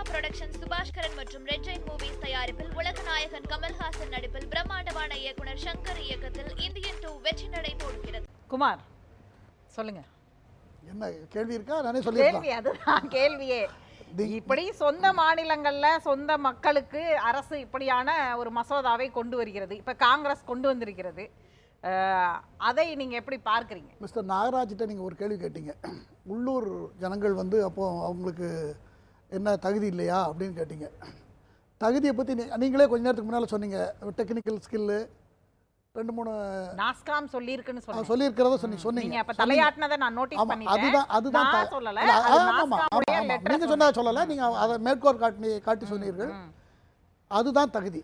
Trisha production Subaskaran மற்றும் red Jain movies தயாரிப்பில் உலகநாயகன் கமல்ஹாசன் நடிப்பில் பிரம்மாண்டமான இயக்குனர் சங்கர் இயக்கத்தில் இந்தியன் டூ வெற்றி நடை போடுகிறது குமார் சொல்லுங்க. என்ன கேள்வி இருக்கா? நானே சொல்லியிருக்கேன் கேள்வி அதுதான் கேள்வியே. இப்படி சொந்த மாநிலங்கள்ல சொந்த மக்களுக்கு அரசு இப்படியான ஒரு மசோதாவை கொண்டு வருகிறது. இப்ப காங்கிரஸ் கொண்டு வந்திருக்கிறது. அதை நீங்க எப்படி பார்க்கறீங்க? மிஸ்டர் நாகராஜிட்ட நீங்கள் ஒரு கேள்வி கேட்டீங்க. உள்ளூர் ஜனங்கள் வந்து அப்போ அவங்களுக்கு என்ன தகுதி இல்லையா அப்படின்னு கேட்டீங்க. தகுதியை பற்றி நீங்களே கொஞ்ச நேரத்துக்கு முன்னால் சொன்னீங்க. டெக்னிக்கல் ஸ்கில்லு ரெண்டு மூணு நாஸ்காம் சொல்லியிருக்குன்னு சொல்லியிருக்கிறத சொன்னி சொன்னீங்க. அப்ப. தலையாட்டினதை நான் நோட்டீஸ் பண்ணிட்டேன். அதுதான் அதுதான் சொல்லல. ஆமா, ஆமா, நீங்க சொன்னா சொல்லல நீங்க அதை மேற்கோள் காட்டி காட்டி சொன்னீர்கள். அதுதான் தகுதி.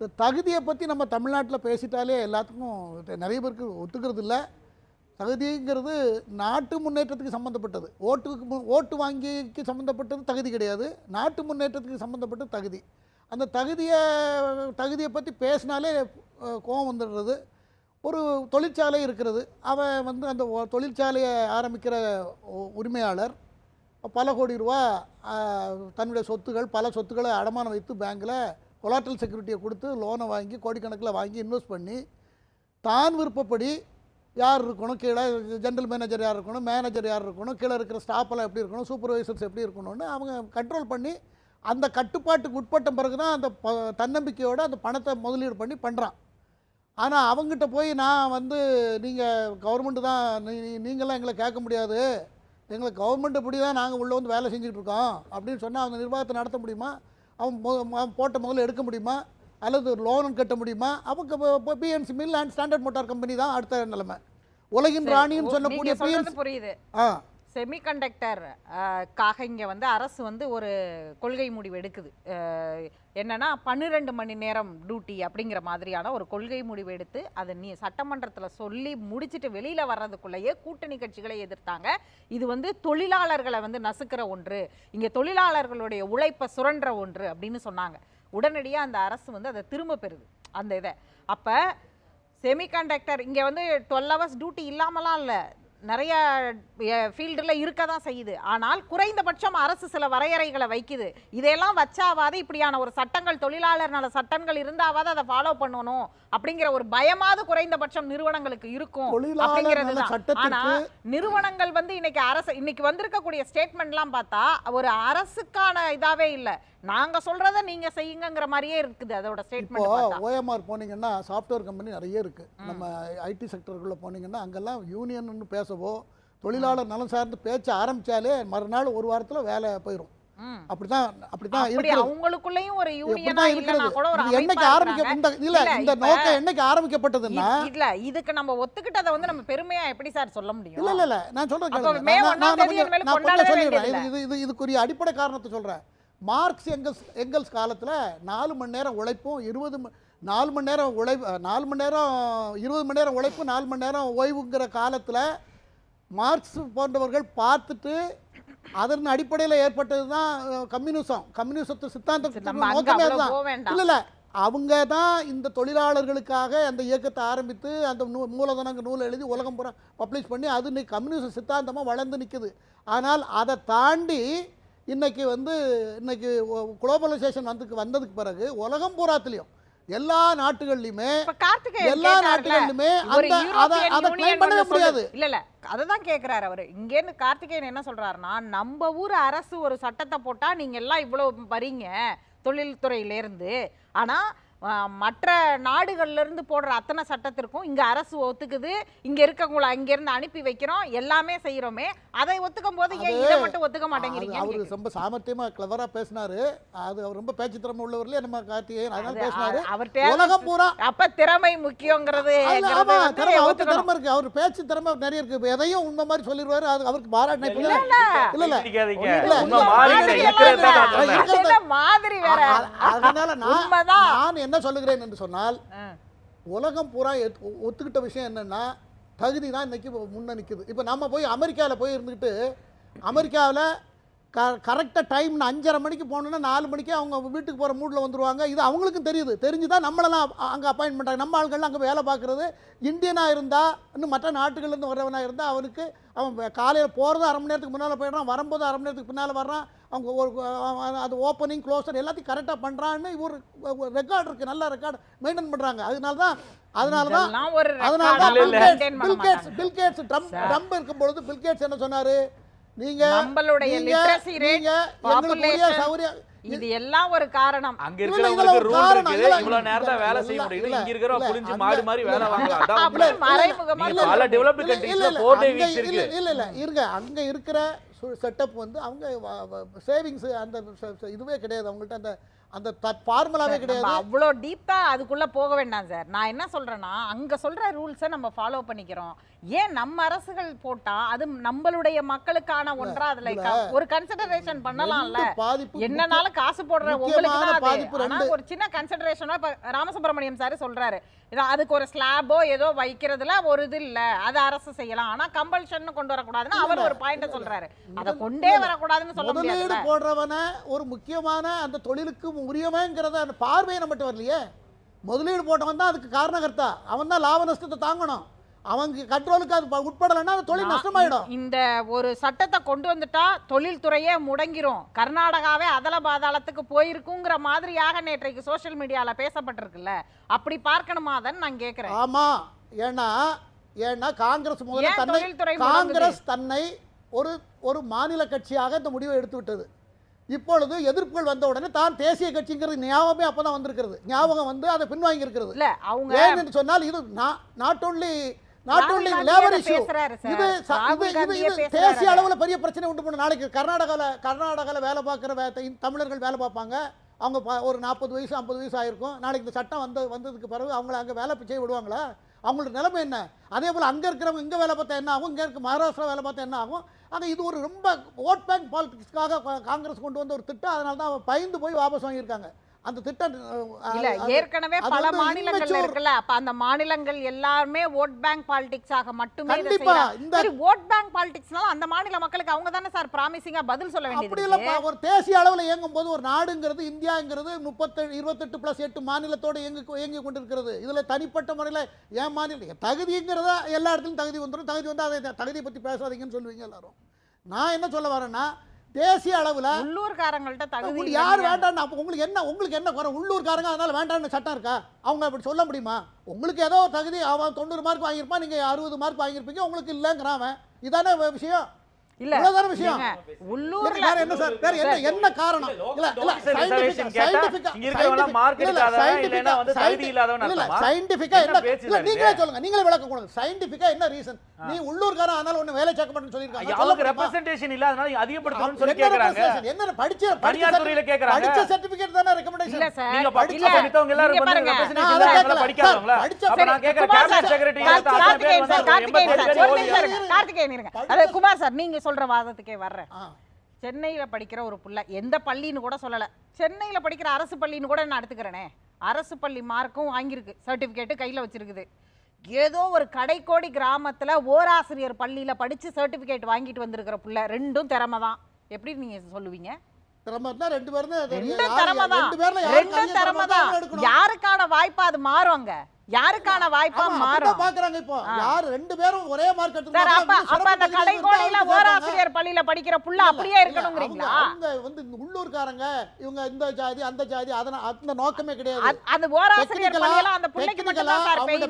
இந்த தகுதியை பற்றி நம்ம தமிழ்நாட்டில் பேசிட்டாலே எல்லாத்துக்கும் நிறைய பேருக்கு ஒத்துக்கிறது இல்லை. தகுதிங்கிறது நாட்டு முன்னேற்றத்துக்கு சம்மந்தப்பட்டது ஓட்டுக்கு ஓட்டு வாங்கிக்கு சம்மந்தப்பட்டது தகுதி கிடையாது. நாட்டு முன்னேற்றத்துக்கு சம்மந்தப்பட்டது தகுதி. அந்த தகுதியை தகுதியை பற்றி பேசினாலே கோபம் வந்துடுறது. ஒரு தொழிற்சாலை இருக்கிறது. அவன் வந்து அந்த தொழிற்சாலையை ஆரம்பிக்கிற உ- உரிமையாளர். பல கோடி ரூபா தன்னுடைய சொத்துகள் பல சொத்துக்களை அடமானம் வைத்து பேங்க்கில் கொலாட்ரல் செக்யூரிட்டியை கொடுத்து லோனை வாங்கி கோடிக்கணக்கில் வாங்கி இன்வெஸ்ட் பண்ணி தான் விருப்பப்படி யார் இருக்கணும்? கீழே ஜென்ரல் மேனேஜர் யார் இருக்கணும்? மேனேஜர் யார் இருக்கணும்? கீழே இருக்கிற ஸ்டாஃப் எப்படி இருக்கணும்? சூப்பர்வைசர்ஸ் எப்படி இருக்கணும்னு அவங்க கண்ட்ரோல் பண்ணி அந்த கட்டுப்பாட்டுக்கு உட்பட்ட பிறகு தான் அந்த ப தன்னம்பிக்கையோடு அந்த பணத்தை முதலீடு பண்ணி பண்ணுறான் ஆனால் அவங்ககிட்ட போய் நான் வந்து நீங்கள் கவர்மெண்ட்டு தான் நீ நீங்களாம் எங்களை கேட்க முடியாது. எங்களை கவர்மெண்ட் இப்படி தான் நாங்கள் உள்ளே வந்து வேலை செஞ்சுட்டு இருக்கோம். அப்படின்னு சொன்னால் அவங்க நிர்வாகத்தை நடத்த முடியுமா? அவன் அவன் போட்ட முதல்ல எடுக்க முடியுமா? அல்லது லோன் கட்ட முடியுமா? அவங்க BNC mill and standard motor company தான் அடுத்த நிலைமை. உலகின் ராணின்னு சொல்லக்கூடிய பிஎன்சி புரியுது. ஆ. செமிகண்டக்டர் காக இங்க வந்து அரசு வந்து ஒரு கொள்கை முடிவு எடுக்குது. என்னன்னா பன்னிரெண்டு மணி நேரம் டியூட்டி அப்படிங்கிற மாதிரியான ஒரு கொள்கை முடிவு எடுத்து அதை நீ சட்டமன்றத்துல சொல்லி முடிச்சிட்டு வெளியில வர்றதுக்குள்ளேயே கூட்டணி கட்சிகளை எதிர்த்தாங்க. இது வந்து தொழிலாளர்களை வந்து நசுக்கிற ஒன்று. இங்க தொழிலாளர்களுடைய உழைப்பை சுரண்டுற ஒன்று அப்படின்னு சொன்னாங்க. உடனடியா அந்த அரசு வந்து அதை திரும்ப பெறுது. அந்த இதை. அப்ப செமிகண்டக்டர் இங்கே வந்து டுவெல் ஹவர்ஸ் டியூட்டி இல்லாமலாம் இல்லை. நிறைய ஃபீல்டில் இருக்க தான் செய்யுது. ஆனால் குறைந்தபட்சம் அரசு சில வரையறைகளை வைக்குது. இதையெல்லாம் வச்சாவாது இப்படியான ஒரு சட்டங்கள் தொழிலாளர் நல சட்டங்கள் இருந்தாவாது அதை ஃபாலோ பண்ணணும் அப்படிங்கிற ஒரு பயமாவது குறைந்தபட்சம் நிறுவனங்களுக்கு இருக்கும் அப்படிங்கிறது நல தான். ஆனா சட்டத்திற்கு நிறுவனங்கள் வந்து இன்னைக்கு அரசு இன்னைக்கு வந்திருக்கக்கூடிய ஸ்டேட்மெண்ட்லாம் பார்த்தா ஒரு அரசுக்கான இதாவே இல்லை. நாங்க சொல்றத நீங்க செய்யுங்கங்கிற மாதிரியே இருக்குது அதோட ஸ்டேட்மெண்ட் ஓஎம்ஆர் போனீங்கன்னா சாஃப்ட்வேர் கம்பெனி நிறைய இருக்கு. நம்ம ஐடி செக்டருக்குள்ள போனீங்கன்னா அங்கெல்லாம் யூனியன் பேசவோ தொழிலாளர் நலம் சார்ந்து பேச்ச ஆரம்பிச்சாலே மறுநாள் ஒரு வாரத்துல வேலை போயிடும். அப்படிதான் அப்படிதான் அவங்களுக்குள்ளயும் ஒரு யூனியனா இருக்கிறது? என்னைக்கு ஆரம்பிக்க. இந்த இல்ல இந்த நோக்கம் என்னைக்கு ஆரம்பிக்கப்பட்டதுன்னா இல்ல இதுக்கு நம்ம ஒத்துக்கிட்டதை வந்து நம்ம பெருமையா எப்படி சார் சொல்ல முடியும்? இல்ல இல்ல இல்ல. நான் சொல்றேன் நான்- சொல்லிடுறேன். இது இது இதுக்குரிய அடிப்படை காரணத்தை சொல்றேன். மார்க்ஸ் எங்கல்ஸ் எங்கல்ஸ் காலத்துல நாலு மணி நேரம் உழைப்பும் இருபது நாலு மணி நேரம் உழைப்பு நாலு மணி நேரம் இருபது மணி நேரம் உழைப்பு நாலு மணி நேரம் ஓய்வுங்கிற காலத்துல மார்க்ஸ் போன்றவர்கள் பார்த்துட்டு அதன் அடிப்படையில் ஏற்பட்டது தான் கம்யூனிசம். கம்யூனிசத்து நோக்கமே போக வேண்டாம் இல்ல இல்ல அவங்க தான் இந்த தொழிலாளர்களுக்காக அந்த இயக்கத்தை ஆரம்பித்து அந்த நூ மூலதனங்க நூலை எழுதி உலகம் பூரா பப்ளிஷ் பண்ணி அது இன்னைக்கு கம்யூனிஸ்ட் சித்தாந்தமாக வளர்ந்து நிற்குது ஆனால் அதை தாண்டி இன்னைக்கு வந்து இன்னைக்கு குளோபலைசேஷன் வந்து வந்ததுக்கு பிறகு உலகம் பூராத்துலேயும் எல்லா நாட்டுகள்லையுமே எல்லா நாட்டுகள்லையுமே அந்த அதை கிளைம் பண்ணவே. முடியாது. இல்ல இல்ல அததான் கேக்குறாரு அவரு. இங்க இருந்து கார்த்திகேயன் என்ன சொல்றாருன்னா நம்ம ஊர் அரசு ஒரு சட்டத்தை போட்டா நீங்க எல்லாம் இவ்வளவு வரீங்க தொழில்துறையில இருந்து ஆனா மற்ற நாடுகள்ல இருந்து போடுற அத்தனை சட்டத்திற்கும் இங்க அரசு ஒத்துக்குது. இங்க இருக்கவங்கள அங்க இருந்து அனுப்பி வைக்கிறோம். எல்லாமே செய்யறோமே அதை ஒத்துக்கும் போது ஏன் இதை மட்டும் ஒத்துக்க மாட்டேங்கிறீங்க? அவரு ரொம்ப சாமர்த்தியமா கிளவரா பேசினாரு. அது அவர் ரொம்ப பேச்சு திறமை உள்ளவர்லயே நம்ம கார்த்திகேயன். அதனால அது பேசினாரு. அவர்ட்ட உலகம் பூரா. அப்ப திறமை முக்கியங்கிறது அவருக்கு. திறமை இருக்கு. அவர் பேச்சு திறமை நிறைய இருக்கு. எதையும் உண்மை மாதிரி சொல்லிடுவாரு. அது அவருக்கு பாராட்டின இல்ல இல்ல. இல்ல மாதிரி வேற. அதனால நான். நான் என்ன சொல்லுகிறேன் என்று சொன்னால். உலகம் பூரா ஒத்துக்கிட்ட விஷயம் என்னன்னா தகுதி தான் இன்னைக்கு முன்ன நிக்குது. இப்போ நம்ம போய் அமெரிக்காவில் போய் இருந்துக்கிட்டு அமெரிக்காவில் க கரெக்டாக டைம் அஞ்சரை மணிக்கு போனோன்னா நாலு மணிக்கே அவங்க வீட்டுக்கு போகிற மூடில் வந்துருவாங்க. இது அவங்களுக்கும் தெரியுது. தெரிஞ்சு தான் நம்மளெல்லாம் அங்கே அப்பாயின்ட் பண்ணுறாங்க நம்ம ஆள்கள்லாம் அங்கே வேலை பார்க்குறது இந்தியனாக இருந்தால் இன்னும் மற்ற நாட்டுகள்லேருந்து வர்றவனாக இருந்தால் அவனுக்கு அவன் காலையில் போகிறது அரை மணி நேரத்துக்கு முன்னால் போயிடுறான் வரும்போது அரை மணி நேரத்துக்கு பின்னால் வர்றான். அவங்க ஒரு அது ஓப்பனிங் க்ளோசர் எல்லாத்தையும் கரெக்டாக பண்ணுறான்னு ஒரு ரெக்கார்ட் இருக்குது நல்ல ரெக்கார்ட் மெயின்டைன் பண்ணுறாங்க அதனால தான் அதனால தான் அதனால தான் ஆ பில் maintain கேட்ஸ் பண்ண பில் கேட்ஸ் மாட்டாங்க. பில் கேட்ஸ் ட்ரம்ப் ட்ரம்ப் இருக்கும் பொழுது பில் கேட்ஸ் என்ன சொன்னாரு? நீங்க நம்மளுடைய உரிய population, சௌகரியம் இது எல்லாம் ஒரு காரணம். அங்க இருக்கிறவங்களுக்கு ரூல் இருக்குது இவ்வளவு நேரம் தான் வேலை செய்ய முடியுது. இங்க இருக்கிறவ இல்ல, புரிஞ்சு மாடு மாதிரி வேலை இல்ல, வாங்கலாம் அதான். மறைமுகமா பல டெவலப்டு இல்ல, கண்ட்ரீஸ்ல இல்ல, ஃபோர் டே அங்க வீக்ஸ் இல்ல, இருக்கு. இல்ல இல்ல இருங்க. அங்க இருக்கிற செட்டப் வந்து அவங்க சேவிங்ஸ் அந்த இதுவே கிடையாது. அவங்கள்ட்ட அந்த அந்த ஃபார்முலாவே கிடையாது. அவ்வளோ டீப்பா அதுக்குள்ள போக வேண்டாம் சார். நான் என்ன சொல்றேன்னா அங்க சொல்ற ரூல்ஸை நம்ம ஃபாலோ பண்ணிக்கிறோம். ஏன் நம்ம அரசுகள் போட்டா அது நம்மளுடைய மக்களுக்கான ஒன்றா அதுல ஒரு கன்சிடரேஷன் பண்ணலாம்ல. என்னனாலும் காசு போடுற உங்களுக்கு தான் அது. ஒரு சின்ன கன்சிடரேஷனா இப்ப ராமசுப்ரமணியம் சார் சொல்றாரு. இது அதுக்கு ஒரு ஸ்லாபோ ஏதோ வைக்கிறதுல ஒரு இது இல்ல. அது அரசு செய்யலாம். ஆனா கம்பல்ஷன் கொண்டு வரக்கூடாதுன்னு அவர் ஒரு பாயிண்ட சொல்றாரு. அதை கொண்டே வரக்கூடாதுன்னு சொல்ல போடுறவனை ஒரு முக்கியமான அந்த தொழிலுக்கு உரியவங்கிறத அந்த பார்வையை நம்மகிட்ட வரலையே. முதலீடு போட்டவன் தான் அதுக்கு காரணகர்த்தா. அவன் தான் லாப நஷ்டத்தை தாங்கணும். அவங்க கண்ட்ரோலுக்கு அது உட்படலைன்னா அந்த தொழில் நஷ்டமாயிடும். இந்த ஒரு சட்டத்தை கொண்டு வந்துட்டா தொழில்துறையே முடங்கிரும். கர்நாடகாவே அதல பாதாளத்துக்கு போயிருக்குங்கிற மாதிரியாக நேற்றைக்கு சோஷியல் மீடியால பேசப்பட்டிருக்குல்ல. அப்படி பார்க்கணுமா அதன்னு நான் கேக்குறேன். ஆமா. ஏன்னா ஏன்னா காங்கிரஸ் முதல்ல தன்னை? காங்கிரஸ் தன்னை ஒரு ஒரு மாநில கட்சியாக இந்த முடிவை எடுத்து விட்டது இப்பொழுது எதிர்ப்புகள் வந்த உடனே தான் தேசிய கட்சிங்கிறது ஞாபகமே அப்பதான் வந்திருக்கிறது. ஞாபகம் வந்து அதை பின்வாங்கி இருக்கிறது இல்ல அவங்க ஏன் என்று சொன்னால் இது நாட் ஓன்லி நாட் காந்தியே லேபர் இஷ்யூ. இது இது இது தேசிய. அளவுல பெரிய பிரச்சனை உண்டு பண்ண நாளைக்கு கர்நாடகால கர்நாடகால வேலை பார்க்குற தமிழர்கள் வேலை பார்ப்பாங்க. அவங்க ஒரு நாற்பது வயசு ஐம்பது வயசு ஆயிருக்கும். நாளைக்கு இந்த சட்டம் வந்த வந்ததுக்கு பிறகு அவங்கள அங்கே வேலை செய்ய விடுவாங்களா? அவங்களோட நிலைமை என்ன? அதே போல் அங்கே இருக்கிறவங்க இங்கே வேலை பார்த்தா என்ன ஆகும்? இங்கே இருக்க மகாராஷ்டிரா வேலை பார்த்தா என்ன ஆகும்? ஆக இது ஒரு ரொம்ப ஓட் பேங்க் பாலிட்டிக்ஸ்க்காக காங்கிரஸ் கொண்டு வந்த ஒரு திட்டம். அதனால தான் பயந்து போய் வாபஸ் வாங்கியிருக்காங்க. அந்த திட்டம் இல்ல ஏற்கனவே பல immature. இருக்குல்ல அப்ப அந்த மாநிலங்கள் எல்லாருமே ஓட் பேங்க் பாலிடிக்ஸ் ஆக மட்டுமே கண்டிப்பா. இந்த- ஓட் பேங்க் பாலிடிக்ஸ்னால அந்த மாநில மக்களுக்கு அவங்க தானே சார் ப்ராமிசிங்கா பதில் சொல்ல அப்படி வேண்டியது இல்லப்பா ஒரு தேசிய அளவில் இயங்கும் போது ஒரு நாடுங்கிறது இந்தியாங்கிறது முப்பத்தெட்டு இருபத்தெட்டு ப்ளஸ் எட்டு மாநிலத்தோடு இயங்கி இயங்கி கொண்டிருக்கிறது இதில் தனிப்பட்ட முறையில் ஏன் மாநிலம் தகுதிங்கிறத எல்லா இடத்துலையும் தகுதி வந்துடும் தகுதி வந்து அதை தகுதியை பற்றி பேசாதீங்கன்னு சொல்லுவீங்க எல்லாரும் நான் என்ன சொல்ல வரேன்னா தேசிய அளவில் உள்ளூர்காரங்கள்ட்ட தகுதி. யார் வேண்டாம்னு அப்போ உங்களுக்கு என்ன உங்களுக்கு என்ன குறை? உள்ளூர்காரங்க அதனால வேண்டாம்னு சட்டம் இருக்கா? அவங்க அப்படி சொல்ல முடியுமா? உங்களுக்கு ஏதோ தகுதி அவன் தொண்ணூறு மார்க் வாங்கியிருப்பான் நீங்கள் அறுபது மார்க் வாங்கியிருப்பீங்க உங்களுக்கு இல்லைங்கிறான் இதானே விஷயம்? இல்ல இவ்வளவுதானே விஷயம் ஏங்க, உள்ளூர்ல வேற என்ன சார் வேற என்ன என்ன காரணம் இல்ல இல்ல கேட்டா, இங்க இருக்கவங்க mark எடுக்காதவன், இல்லைன்னா வந்து தகுதி இல்லாதவன் அர்த்தமா? சயின்டிபிக்கா என்ன இல்ல நீங்களே? சொல்லுங்க நீங்களே விளக்கம் கொடுங்க சயின்டிபிக்கா என்ன ரீசன் நீ உள்ளூர்காரன் அதனால ஒண்ணு வேலை சேர்க்க மாட்டேன்னு சொல்லிருக்காங்க சொல்ல அவங்க? ரெப்ரசன்டேஷன் இல்ல அதனால அதிகப்படுத்தணும்னு சொல்லி கேக்குறாங்க? என்ன படிச்ச படிச்ச துறையில கேக்குறாங்க. படிச்ச சர்டிபிகேட் தானே ரெக்கமெண்டேஷன் இல்ல சார் நீங்க படிச்ச இல்ல, படித்தவங்க எல்லாரும் வந்து அதை அதனால. படிக்காதவங்களா அப்ப நான் கேக்குறேன் Kumar cabinet secretary Karthi- Karthikeyan sir, Karthikeyan sir. Karthikeyan இருங்க. அது குமார் சார் நீங்க சொல்ற வாதத்துக்கே வர்றேன். சென்னையில படிக்கிற ஒரு புள்ள எந்த பள்ளின்னு கூட சொல்லல. சென்னையில படிக்கிற அரசு பள்ளின்னு கூட நான் எடுத்துக்கிறேனே. அரசு பள்ளி மார்க்கும் வாங்கியிருக்கு. சர்டிபிகேட் கையில வச்சிருக்குது. ஏதோ ஒரு கடைக்கோடி கிராமத்துல ஓராசிரியர் பள்ளியில படிச்சு சர்டிபிகேட் வாங்கிட்டு வந்திருக்கிற புள்ள ரெண்டும் திறமை தான் எப்படி நீங்க சொல்லுவீங்க? ரெண்டும் திறமை தான் ரெண்டும் தான். யாருக்கான வாய்ப்பா அது மாறும் அங்க? யாருக்கான வாய்ப்பா மாறும்? பாக்குறாங்க இப்போ. யார் ரெண்டு பேரும் ஒரே மார்க் சார் அப்ப அப்ப அந்த கடைக்கோடியில ஓராசிரியர் பள்ளியில படிக்கிற புள்ள அப்படியே இருக்கணுங்கிறீங்களா? அவங்க வந்து இந்த உள்ளூர்காரங்க இவங்க இந்த ஜாதி அந்த ஜாதி அதன அந்த நோக்கமே கிடையாது. அத்- அந்த ஓராசிரியர் பள்ளியில அந்த பிள்ளைக்கு மட்டும் தான் சார் பெயின்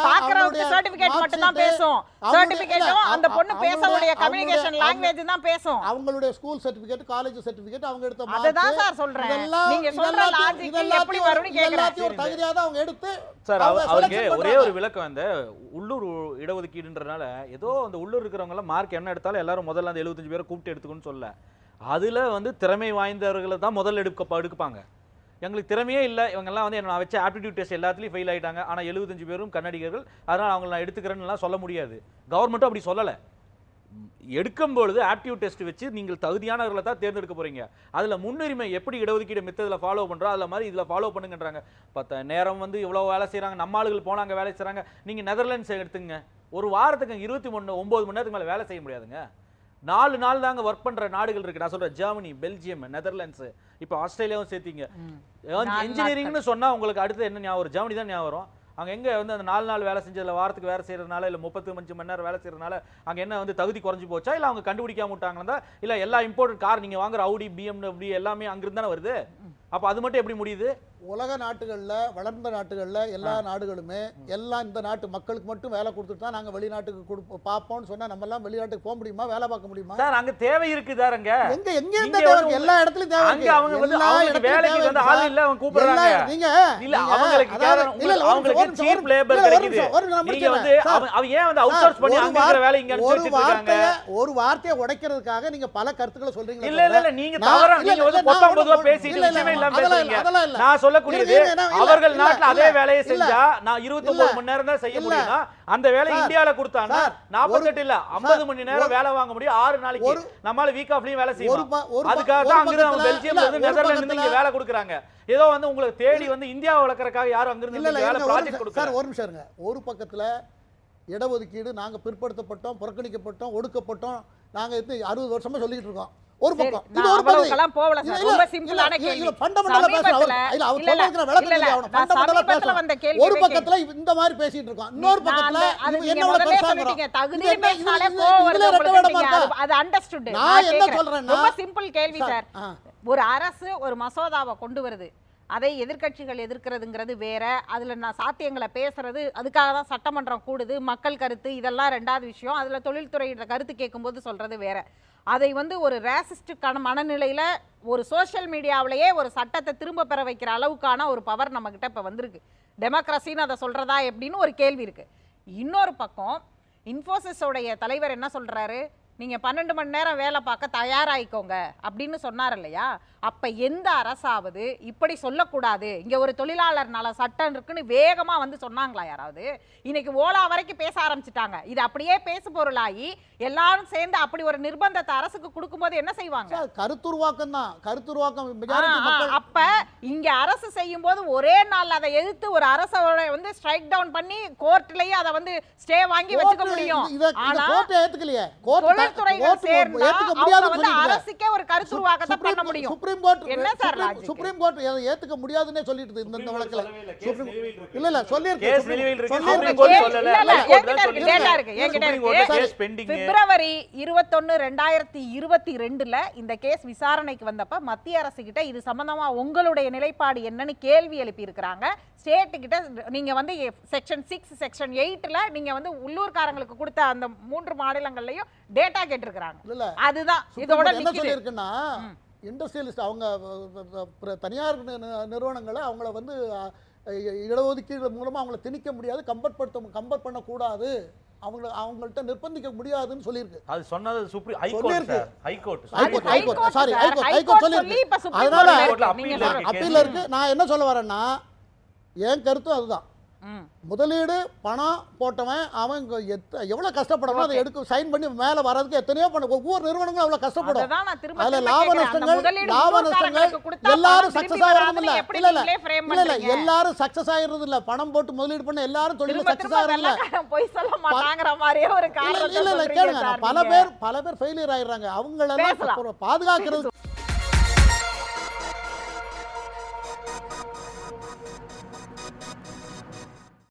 பாக்குறவங்க சர்டிபிகேட் மட்டும் தான் பேசும். சர்டிபிகேட்டும் அந்த பொண்ணு பேசக்கூடிய கம்யூனிகேஷன் லாங்குவேஜ் தான் பேசும். அவங்களுடைய ஸ்கூல் சர்டிபிகேட் காலேஜ் சர்டிபிகேட் அவங்க எடுத்த அதுதான் சார் சொல்றேன். நீங்க சொல்ற இதெல்லாத்தையும் எப்படி வரும்னு கேக்குறேன். இதெல்லாத்தையும் ஒரு தகுதியா தான் அவங்க எடுத்து சார் அவருக்கு ஒரே. ஒரு விளக்கம் அந்த உள்ளூர் இடஒதுக்கீடுன்றனால ஏதோ அந்த உள்ளூர் இருக்கிறவங்க மார்க் என்ன எடுத்தாலும் எல்லாரும் முதல்ல அந்த 75 பேரை கூப்பிட்டு எடுத்துக்கணும்னு சொல்ல அதுல வந்து திறமை வாய்ந்தவர்களை தான் முதல்ல எடுக்க எடுப்பாங்க. எங்களுக்கு திறமையே இல்லை. இவங்கெல்லாம் வந்து என்ன நான் வச்ச ஆப்டிடியூட் டெஸ்ட் எல்லாத்துலயும் ஃபெயில் ஆயிட்டாங்க. ஆனா 75 பேரும் கன்னடிகர்கள் அதனால அவங்களை நான் எடுத்துக்கிறேன்னுலாம் சொல்ல முடியாது. கவர்மெண்ட்டும் அப்படி சொல்லலை. எடுக்கும் பொழுது ஆப்டியூட் டெஸ்ட் வச்சு நீங்கள் தகுதியானவர்களை தான் தேர்ந்தெடுக்க போறீங்க. அதுல முன்னுரிமை எப்படி இடஒதுக்கீடு மித்ததுல ஃபாலோ பண்றோம் அதுல மாதிரி இதுல ஃபாலோ பண்ணுங்கன்றாங்க. பத்த நேரம் வந்து இவ்வளவு வேலை செய்றாங்க நம்ம ஆளுகள் போனாங்க வேலை செய்றாங்க. நீங்க நெதர்லாண்ட்ஸ் எடுத்துங்க. ஒரு வாரத்துக்கு இருபத்தி மூணு ஒன்பது மணி நேரத்துக்கு மேல வேலை செய்ய முடியாதுங்க. நாலு நாள் தாங்க ஒர்க் பண்ற நாடுகள் இருக்கு. நான் சொல்றேன் ஜெர்மனி பெல்ஜியம் நெதர்லாண்ட்ஸ் இப்போ ஆஸ்திரேலியாவும் சேர்த்தீங்க. இன்ஜினியரிங்னு சொன்னா உங்களுக்கு அடுத்து என்ன ஞாபகம் ஜெர்மனி தான் ஞாபகம் அவங்க எங்கே வந்து அந்த நாலு நாள் வேலை செஞ்சதில் வாரத்துக்கு வேலை செய்கிறதுனால இல்லை முப்பத்து அஞ்சு மணி நேரம் வேலை செய்கிறதுனால அங்கே என்ன வந்து தகுதி குறைஞ்சி போச்சா? இல்லை அவங்க கண்டுபிடிக்காம விட்டாங்களா? இல்லை எல்லா இம்போர்ட்டட் கார் நீங்கள் வாங்குற அவுடி பிஎம்டபிள்யூ எல்லாமே அங்கிருந்து தானே வருது? அப்ப அது மட்டும் எப்படி முடியுது? உலக நாட்டுகளில் வளர்ந்த நாட்டுகளில் எல்லா நாடுகளுமே எல்லாம் இந்த நாட்டு மக்களுக்கு மட்டும் வேலை கொடுத்துட்டு தான் நாங்கள் வெளிநாட்டுக்கு கொடுப்போம் பார்ப்போம்னு சொன்னா நம்ம எல்லாம் வெளிநாட்டுக்கு போக முடியுமா? வேலை பார்க்க முடியுமா? சார் அங்க தேவை இருக்குதாருங்க எங்க எங்க இங்க இருந்த தேவை வந்து இருக்கு? எல்லா இடத்துலயும் தேவை அங்க. அவங்க வந்து வேலைக்கு வந்து ஆள் சார். இல்ல அவங்க கூப்பிடுறாங்க. நீங்க இல்ல அவங்களுக்கு கேட்கற- இல்ல, அவங்களுக்கு சீப் லேபர் கிடைக்குது. நீங்க. வந்து சார், அவன் ஏன் வந்து அவுட் சார், சோர்ஸ் பண்ணி அங்க இருக்கிற வேலை இங்க அனுப்பிச்சு ஒரு வச்சிட்டு இருக்காங்க வார்த்தைய ஒரு வார்த்தையை உடைக்கிறதுக்காக நீங்க பல கருத்துக்களை சொல்றீங்க இல்ல இல்ல நீங்க தவறா நீங்க வந்து பொத்தாம் பொதுவா பேசிட்டு விஷயமே இல்லாம பேசுறீங்க. நான் சொல்லக்கூடியது அவர்கள் நாட்டுல அதே வேலையை. செஞ்சா நான் 29 இல்ல. மணி நேரம் தான் செய்ய இல்ல. முடியும்னா அந்த வேலை இந்தியால கொடுத்தானா 48 இல்ல 50 சார், மணி நேரம் வேலை வாங்க முடியும் ஆறு நாளைக்கு. நம்மால வீக் ஆஃப்லயும் வேலை ப- அதுக்காக தான் அங்கிருந்து பெல்ஜியம்ல இருந்து நெதர்லாந்து இருந்து இங்க வேலை கொடுக்குறாங்க. ஏதோ வந்து உங்களுக்கு தேடி வந்து இந்தியாவை வளர்க்கறதுக்காக யாரும் அங்கிருந்து வேலை ப்ராஜெக்ட் கொடுக்குறாங்க ஒரு நிமிஷம் ஒரு பக்கத்துல இடஒதுக்கீடு நாங்க பிற்படுத்தப்பட்டோம் புறக்கணிக்கப்பட்டோம் ஒடுக்கப்பட்டோம். நாங்க இது அறுபது வருஷமா சொல்லிட்டு இருக்கோம். ஒரு பக்கம் இது ஒரு அவ்வளவுக்கெல்லாம் போகல சார். ரொம்ப சிம்பிளான கேள்வி. இல்ல. சமீபத்துல- அவர்- இல்ல, அவர் சொல்றதுக்கு விளக்கம் இல்ல, அவனை. வந்த கேள்வி ஒரு. பக்கத்துல இந்த மாதிரி பேசிட்டு இருக்கோம் இன்னொரு பக்கத்துல முதல்லயே பெருசாங்கிறோம். சொல்லிட்டீங்க. தகுதி என்ன- பேசினாலே ரெட்டை உங்களுக்கு. அது- understood. நான் என்ன. சொல்றேன்னா- ரொம்ப சிம்பிள் கேள்வி சார். ஒரு அரசு ஒரு மசோதாவை கொண்டு வருது அதை எதிர்க்கட்சிகள் எதிர்க்கிறதுங்கிறது வேற அதுல நான் சாத்தியங்களை பேசுறது அதுக்காக தான் சட்டமன்றம் கூடுது மக்கள் கருத்து இதெல்லாம் ரெண்டாவது விஷயம் அதுல தொழில்துறையோட கருத்து கேட்கும்போது சொல்றது வேற அதை வந்து ஒரு ரேசிஸ்டுக்கான மனநிலையில் ஒரு சோஷியல் மீடியாவிலேயே ஒரு சட்டத்தை திரும்ப பெற வைக்கிற அளவுக்கான ஒரு பவர் நம்மக்கிட்ட இப்போ வந்திருக்கு. டெமோக்ரஸின்னு அதை சொல்கிறதா எப்படின்னு ஒரு கேள்வி இருக்குது இன்னொரு பக்கம் இன்ஃபோசிஸோடைய தலைவர் என்ன சொல்கிறாரு நீங்க பன்னெண்டு மணி நேரம் வேலை பார்க்க தயாராயிக்கோங்க அப்படின்னு சொன்னார் இல்லையா? அப்ப எந்த அரசாவது இப்படி சொல்லக்கூடாது. இங்க ஒரு தொழிலாளர் நல சட்டம் இருக்குன்னு வேகமா வந்து சொன்னாங்களா யாராவது? இன்னைக்கு ஓலா வரைக்கும் பேச ஆரம்பிச்சிட்டாங்க. இது அப்படியே பேசு பொருளாகி எல்லாரும் சேர்ந்து அப்படி ஒரு நிர்பந்தத்தை அரசுக்கு கொடுக்கும்போது என்ன செய்வாங்க? கருத்துருவாக்கம் தான். கருத்துருவாக்கம் அப்ப இங்க அரசு செய்யும் போது ஒரே நாள் அதை எதிர்த்து ஒரு அரசோட வந்து ஸ்ட்ரைக் டவுன் பண்ணி கோர்ட்லயே அதை வந்து ஸ்டே வாங்கி வச்சுக்க முடியும். ஆனா ஏத்துக்கலையே. த- தொழில்துறைகள் கோர்ட்டு சேர்ந்தா ஏத்துக்க அவங்க முடியாதுன்னு வந்து சொல்லிட்டு அரசுக்கே ஒரு கருத்துருவாக்கத்தை பண்ண சுப்ரீம் முடியும். சுப்ரீம் கோர்ட் என்ன sir supreme- logic? Supreme court எதை ஏத்துக்க முடியாதுன்னே சொல்லிட்டு இந்த இந்த வழக்குல. சுப்ரீம் இல்ல இல்ல சொல்லியிருக்கு. கேஸ் பிப்ரவரி இருபத்தொன்னு ரெண்டாயிரத்தி இருபத்தி ரெண்டுல இந்த விசாரணைக்கு வந்தப்ப மத்திய அரசு கிட்ட இது சம்பந்தமா உங்களுடைய நிலைப்பாடு என்னன்னு கேள்வி எழுப்பி இருக்கிறாங்க ஸ்டேட் கிட்ட நீங்க வந்து செக்ஷன் சிக்ஸ் செக்ஷன் எயிட்ல நீங்க வந்து உள்ளூர்காரங்களுக்கு கொடுத்த அந்த மூன்று மாநிலங்கள்லயும் டேட்டா கேட்டிருக்கிறாங்க. இல்ல இல்ல. அதுதான். இதோட என்ன சொல்லியிருக்குன்னா இண்டஸ்ட்ரியலிஸ்ட் அவங்க தனியார் நிறுவனங்களை அவங்கள வந்து இடஒதுக்கீடு மூலமா அவங்கள திணிக்க முடியாது கம்பேர் படுத்த கம்பேர் பண்ணக்கூடாது. அவங்கள அவங்கள்ட்ட நிர்பந்திக்க முடியாதுன்னு சொல்லியிருக்கு. அது சொன்னது சுப்ரீம் ஹை கோர்ட் சொல்லியிருக்கு. Sir. High court high court High high court court sorry high court high court சொல்லியிருக்கு. அதனால. அப்பீல் இருக்கு. நான் என்ன சொல்ல வரேன்னா என் கருத்தும் அதுதான். முதலீடு பணம் போட்டவன் அவன் எவ்வளவு கஷ்டப்படணும் அதை எடுக்க சைன் பண்ணி மேல வர்றதுக்கு எத்தனையோ பண்ண. ஒவ்வொரு நிறுவனங்களும் அவ்வளவு கஷ்டப்படும். அதுல லாப நஷ்டங்கள் லாப நஷ்டங்கள் எல்லாரும் சக்சஸ் ஆகிறது இல்ல. இல்ல இல்ல. இல்ல? எல்லாரும் சக்சஸ் ஆயிடுறது இல்ல. பணம் போட்டு முதலீடு பண்ண எல்லாரும் தொழில சக்சஸ் ஆகிறது இல்ல. பொய் சொல்ல மாட்டாங்கிற மாதிரியே ஒரு காரணத்தை இல்ல இல்ல. கேளுங்க. பல. பேர் பல பேர் ஃபெயிலியர் ஆயிடுறாங்க. அவங்களெல்லாம் பாதுகாக்கிறது